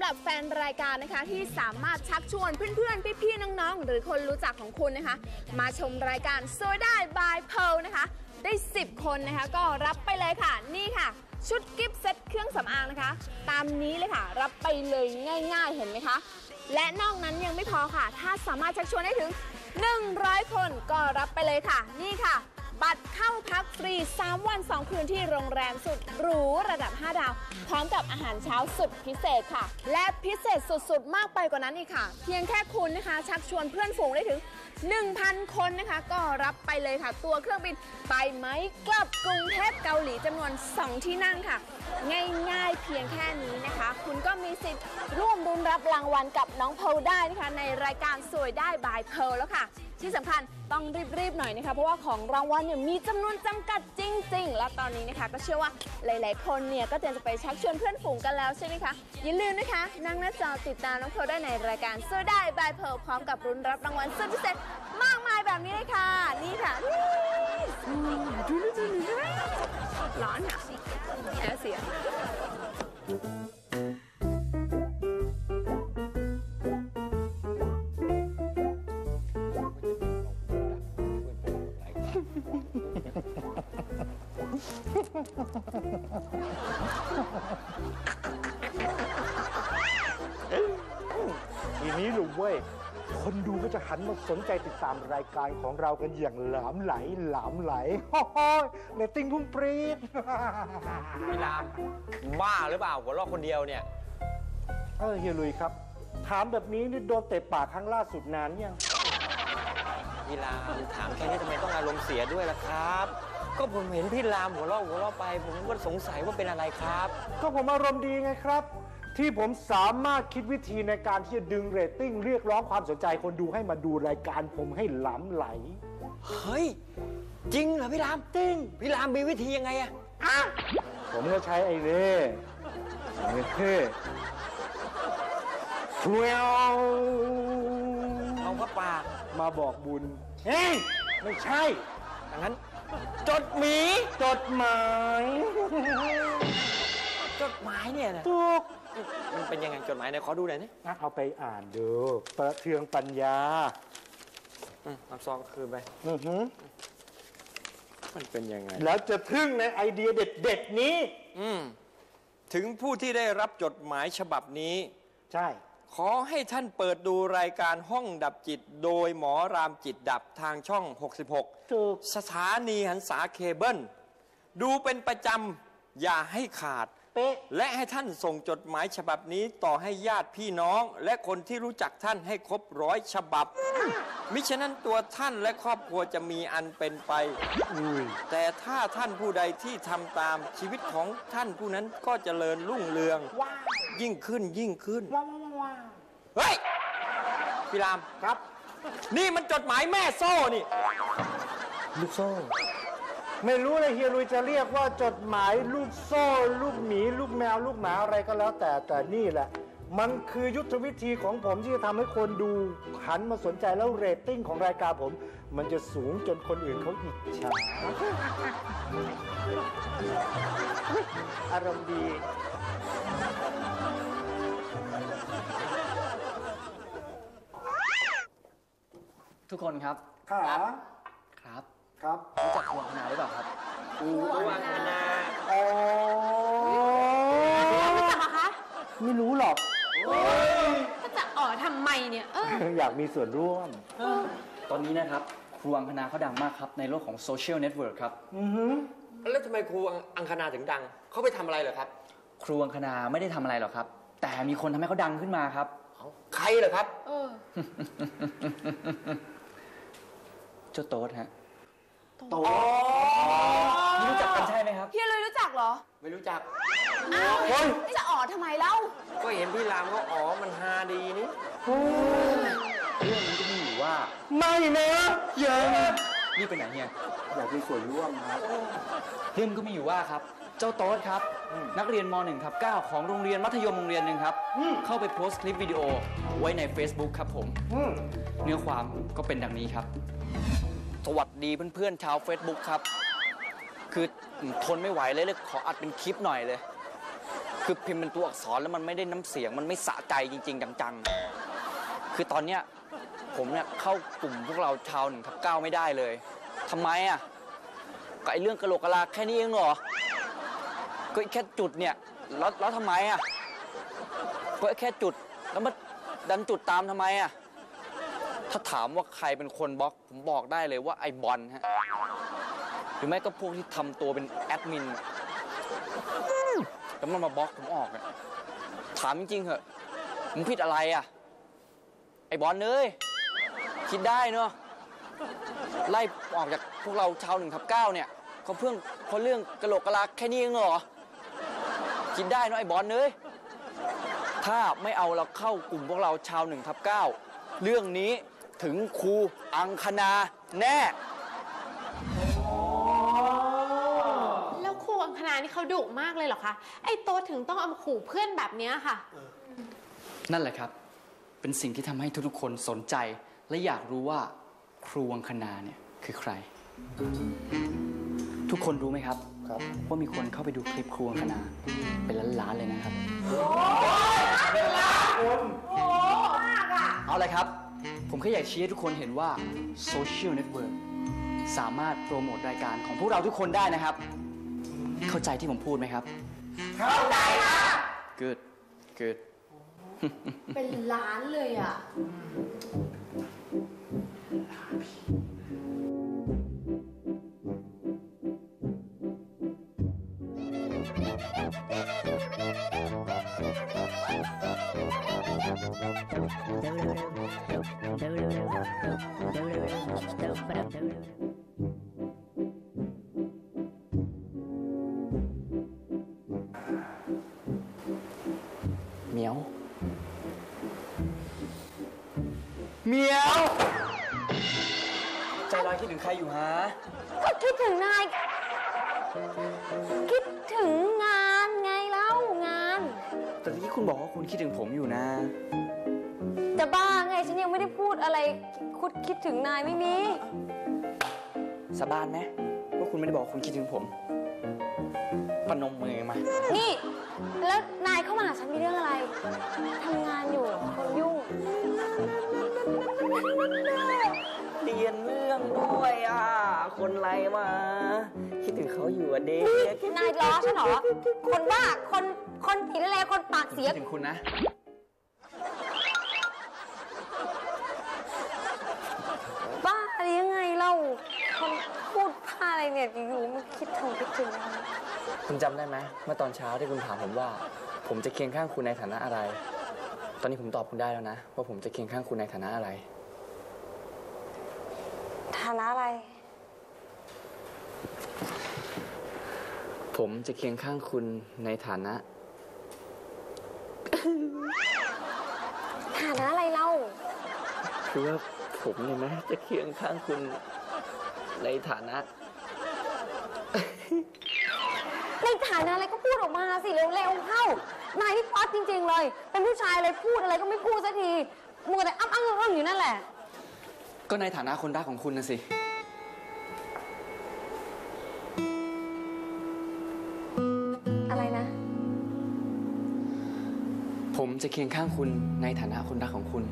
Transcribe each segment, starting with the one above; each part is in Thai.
ำหรับแฟนรายการนะคะที่สามารถชักชวนเพื่อนๆ พี่ๆ น้องๆ หรือคนรู้จักของคุณนะคะ มาชมรายการโซด้บายเพลนะคะ ได้ 10 คนนะคะ ก็รับไปเลยค่ะ นี่ค่ะ ชุดกิฟต์เซ็ตเครื่องสำอางนะคะ ตามนี้เลยค่ะ รับไปเลยง่าย ๆ เห็นไหมคะ และนอกนั้นยังไม่พอค่ะ ถ้าสามารถชักชวนได้ถึง 100 คนก็รับไปเลยค่ะ นี่ค่ะ บัตรเข้าพักฟรี 3 วัน 2 คืนที่โรงแรมสุดหรูระดับ 5 ดาว พร้อมกับอาหารเช้าสุดพิเศษค่ะ และพิเศษสุดๆ มากไปกว่านั้นอีกค่ะ เพียงแค่คุณนะคะ ชักชวนเพื่อนฝูงได้ถึง 1,000 คนนะคะ ก็รับไปเลยค่ะ ตัวเครื่องบินไปไหมกลับกรุงเทพเกาหลีจำนวน 2 ที่นั่งค่ะ ง่ายๆเพียงแค่นี้นะคะ คุณก็มีสิทธิ์ร่วมรุนรับรางวัลกับน้องเพลได้นะคะในรายการสวยได้บายเพลแล้วค่ะ ที่สำคัญต้องรีบๆหน่อยนะคะเพราะว่าของรางวัลเนี่ยมีจำนวนจำกัดจริง ๆ และตอนนี้นะคะ ก็เชื่อว่าหลาย ๆ คนเนี่ยก็เตรียมจะไปชักชวนเพื่อนฝูงกันแล้วใช่ไหมคะอย่าลืมนะคะนั่งหน้าจอติดตามน้องเพลได้ในรายการสวยได้บายเพลพร้อมกับรุนรับรางวัลสุดพิเศษมากมายแบบนี้เลยค่ะ นี่ค่ะนี่ดูดูดูดูร้อนค่ะแอร์เสีย ทีนี้ลุงเว้ย คนดูก็จะหันมาสนใจติดตามรายการของเรากันอย่างหลามไหลหลามไหลโอ้โหเรตติ้งพุ่งปรี๊ดพี่รามบ้าหรือเปล่าหัวเราะคนเดียวเนี่ย เออเฮียลุยครับ ถามแบบนี้นี่โดนเตะปากครั้งล่าสุดนานยังพี่รามถามแค่นี้ทำไมต้องอารมณ์เสียด้วยล่ะครับ ก็ผมเห็นพี่รามหัวเราะหัวเราะไป ผมก็สงสัยว่าเป็นอะไรครับ ก็ผมอารมณ์ดีไงครับ ที่ผมสามารถคิดวิธีในการที่จะดึงเรตติ้งเรียกร้องความสนใจคนดูให้มาดูรายการผมให้หลามไหล เฮ้ย จริงเหรอพี่รามจริงพี่รามมีวิธียังไงอะผมก็ใช้ไอ้เล่ไอ้เท่เฟียวเอาพระป่ามาบอกบุญ เฮ้ย ไม่ใช่ ดังนั้น จดหมีจดหมาย จดหมายเนี่ยนะถูก มันเป็นยังไงจดหมายเนี่ยขอดูหน่อยนี่นะเอาไปอ่านดูประเทืองปัญญาอืมเอาซองคืนไป อือหือมันเป็นยังไง แล้วจะทึ่งในไอเดียเด็ดๆนี้ อืมถึงผู้ที่ได้รับจดหมายฉบับนี้ ใช่ ขอให้ท่านเปิดดูรายการห้องดับจิต โดยหมอรามจิตดับทางช่อง 66 ถูก สถานีหันษาเคเบิล ดูเป็นประจำอย่าให้ขาด เป๊ะ และให้ท่านส่งจดหมายฉบับนี้ต่อให้ญาติพี่น้อง และคนที่รู้จักท่านให้ครบร้อยฉบับ มิฉะนั้นตัวท่านและครอบครัวจะมีอันเป็นไปอุ้ยแต่ถ้าท่านผู้ใดที่ทำตามชีวิตของท่านผู้นั้นก็เจริญรุ่งเรือง ว้าวยิ่งขึ้นยิ่งขึ้น ว้าวว้าวว้าว เฮ้ยพี่รามครับ นี่มันจดหมายแม่โซ่นี่ ลูกโซ่ ไม่รู้เลยเฮียลุยจะเรียกว่าจดหมายลูกโซ่ ลูกหมี ลูกแมว ลูกหมาอะไรก็แล้วแต่แต่นี่แหละ มันคือยุทธวิธีของผมที่จะทำให้คนดูหันมาสนใจแล้วเรตติ้งของรายการผม มันจะสูงจนคนอื่นเขาอิจฉาอารมณ์ดี ทุกคนครับ ขาครับครับรู้จักครัวคณาหรือเปล่าครับวังนาอ๋อรู้จักเหรอคะไม่รู้หรอกก็จะอ๋อทำไมเนี่ยเอออยากมีส่วนร่วม ตอนนี้นะครับครัวคณาเขาดังมากครับในโลกของโซเชียลเน็ตเวิร์กครับอือหือแล้วทำไมครูอังคณาถึงดัง เขาไปทำอะไรเหรอครับ ครัวคณาไม่ได้ทำอะไรหรอกครับ แต่มีคนทำให้เขาดังขึ้นมาครับ ใครเหรอครับ เออเจ้าโต๊ดฮะ โตไม่รู้จักกันใช่ไหมครับ เฮียเลยรู้จักเหรอ ไม่รู้จัก อ้าวเฮ้ยนี่จะอ๋อทำไมเล่า ก็เห็นพี่รามเขาอ๋อมันฮาดีนี่เรื่องนี้ก็มีอยู่ว่า ไม่นะอย่านี่ไปไหนเนี่ยอยากมีส่วนร่วมครับ เรื่องก็มีอยู่ว่าครับ เจ้าโต๊ดครับ นักเรียนม .1 ทับ9ของโรงเรียนมัธยมโรงเรียนหนึ่งครับ เข้าไปโพสต์คลิปวิดีโอไว้ใน Facebook ครับผมอืมเนื้อความก็เป็นดังนี้ครับ สวัสดีเพื่อนๆชาว Facebook ครับ คือทนไม่ไหวเลยเลยขออัดเป็นคลิปหน่อยเลย คือพิมพ์เป็นตัวอักษรแล้วมันไม่ได้น้ำเสียง มันไม่สะใจจริง ๆ จังๆ คือตอนเนี้ยผมเนี่ยเข้ากลุ่มพวกเราชาวหนึ่งทับเก้าไม่ได้เลยทำไมอะก็ไอเรื่องกระโหลกกะลาแค่นี้เองเหรอ ก็แค่จุดเนี่ยแล้วแล้วทำไมอะก็แค่จุดแล้วมาดันจุดตามทำไมอะ ถ้าถามว่าใครเป็นคนบล็อก ผมบอกได้เลยว่าไอบอลฮะ หรือไม่ก็พวกที่ทำตัวเป็นแอดมินแล้วมันมาบล็อกผมออกเนี่ยถามจริงๆเหอะผมผิดอะไรอะไอบอลเอ้ยคิดได้เนาะไล่ออกจากพวกเราชาวหนึ่งทับเก้าเนี่ยก็เพื่อเพราะเรื่องกระโหลกกะลาแค่นี้เองเหรอคิดได้เนาะไอบอลเอ้ยถ้าไม่เอาเราเข้ากลุ่มพวกเราชาวหนึ่งทับเก้าเรื่องนี้ ถึงครูอังคณาแน่ แล้วครูอังคณานี่เขาดุมากเลยเหรอคะ ไอ้โตถึงต้องเอามาขู่เพื่อนแบบเนี้ยค่ะ นั่นแหละครับ เป็นสิ่งที่ทำให้ทุกๆคนสนใจ และอยากรู้ว่าครูวังคณาเนี่ยคือใคร ทุกคนรู้ไหมครับ ครับ ว่ามีคนเข้าไปดูคลิปครูวังคณาเป็นล้านๆเลยนะครับเอาเลยครับ ผมแค่อยากชี้ให้ทุกคนเห็นว่าโซเชียลเน็ตเวิร์กสามารถโปรโมทรายการของพวกเราทุกคนได้นะครับ เข้าใจที่ผมพูดไหมครับ เข้าใจค่ะ good good เป็นล้านเลยอะ ถึงใครอยู่ฮะก็คิดถึงนาย คิดถึงงานไงเล่างาน แต่เมื่อกี้คุณบอกว่าคุณคิดถึงผมอยู่นะ จะบ้าไงฉันยังไม่ได้พูดอะไรคุดคิดถึงนายไม่มีสาบานไหมว่าคุณไม่ได้บอกว่าคุณคิดถึงผมปนมมือมา นี่ แล้วนายเข้ามาหาฉันมีเรื่องอะไร เขาอยู่อะเด็กนายล้อฉันเหรอ คนบ้า คน คนผีอะไรคนปากผมเสียคิดถึงคุณนะ บ้าอะไรยังไงเล่าคนพูดผ้าอะไรเนี่ยอยู่ๆมาคิดถึงคิดถึงอะไรคุณจำได้ไหมเมื่อตอนเช้าที่คุณถามผมว่า ผมจะเคียงข้างคุณในฐานะอะไร ตอนนี้ผมตอบคุณได้แล้วนะ ว่าผมจะเคียงข้างคุณในฐานะอะไร ฐานะอะไร ผมจะเคียงข้างคุณในฐานะ ฐานะอะไรเล่า คือว่าผมเนี่ยนะจะเคียงข้างคุณในฐานะ ในฐานะอะไรก็พูดออกมาสิเร็วๆเข้านายนี่ป๊อตจริง ๆ เลย เป็นผู้ชายเลยพูดอะไรก็ไม่พูดสักทีมัวแต่อ้ำอ้ำอ้ำอยู่นั่นแหละ ก็ในฐานะคนรักของคุณนะสิ จะเคียงข้างคุณในฐานะคนรักของคุณ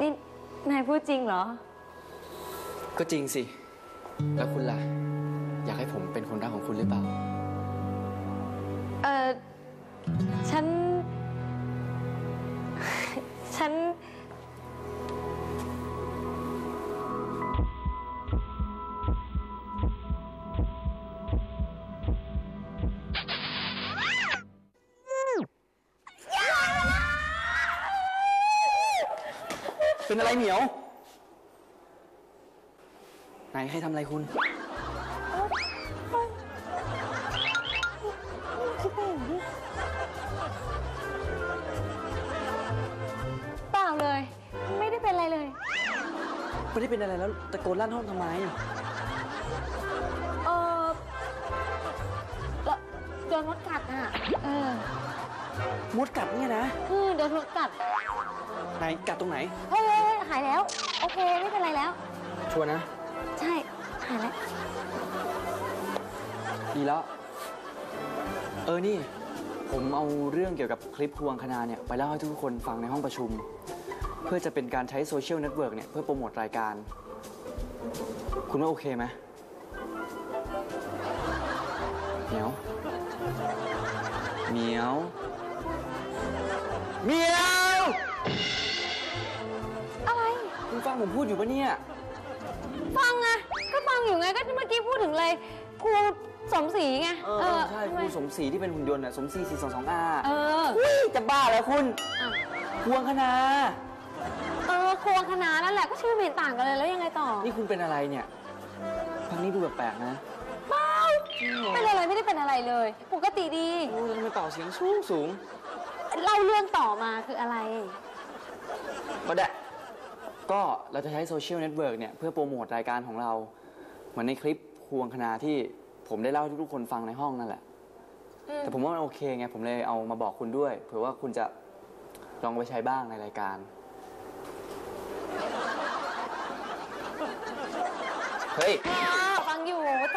นี่ นายพูดจริงเหรอ ก็จริงสิ แล้วคุณล่ะ อยากให้ผมเป็นคนรักของคุณหรือเปล่า เออฉัน ฉัน เป็นอะไรเหมียว ไหนให้ทำอะไรคุณเปล่าเลย ไม่ได้เป็นอะไรเลย ไม่ได้เป็นอะไรแล้วตะโกนลั่นห้องทำไมเออแล้วโดนมดกัดอะ เออ มดกัดเนี่ยนะเออโดนมดกัด ไหนกัดตรงไหน เฮ้ยเฮ้ยเฮ้ยหายแล้ว โอเค ไม่เป็นไรแล้ว ชัวร์นะ ใช่ หายแล้ว ดีแล้ว เออ นี่ ผมเอาเรื่องเกี่ยวกับคลิปพวงคณาเนี่ย ไปเล่าให้ทุกคนฟังในห้องประชุม เพื่อจะเป็นการใช้โซเชียลเน็ตเวิร์กเนี่ย เพื่อโปรโมทรายการ คุณว่าโอเคไหมเหมียวเหมียวเหมียว งผมพูดอยู่ปะเนี่ย ฟังไงก็ฟังอยู่ไงก็ที่เมื่อกี้พูดถึงเลยครูสมศรีไงเออเออใช่ทำคไมรูสมศรีที่เป็นหุ่นยนต์น่ะสมศรีสี่สองสองอาเออจะบ้าแล้วคุณอ้าวพวงคณาเออควงคณะนั่นแหละก็ชื่อไม่เห็นต่างกันเลยแล้วยังไงต่อ นี่คุณเป็นอะไรเนี่ยพักนี้ดูแปลกๆนะเปล่าเป็นอะไรไม่ได้เป็นอะไรเลย ปกติดีโอ้ยทำไมต่อเสียงสูงสูงเล่าเรื่องต่อมาคืออะไรก็ได้ ก็เราจะใช้โซเชียลเน็ตเวิร์กเนี่ยเพื่อโปรโมทรายการของเรา เหมือนในคลิปควงคณาที่ผมได้เล่าให้ทุกๆคนฟังในห้องนั่นแหละ แต่ผมว่ามันโอเคไง ผมเลยเอามาบอกคุณด้วยเผื่อว่าคุณจะลองไปใช้บ้างในรายการ เฮ้ยฟังอยู่โถ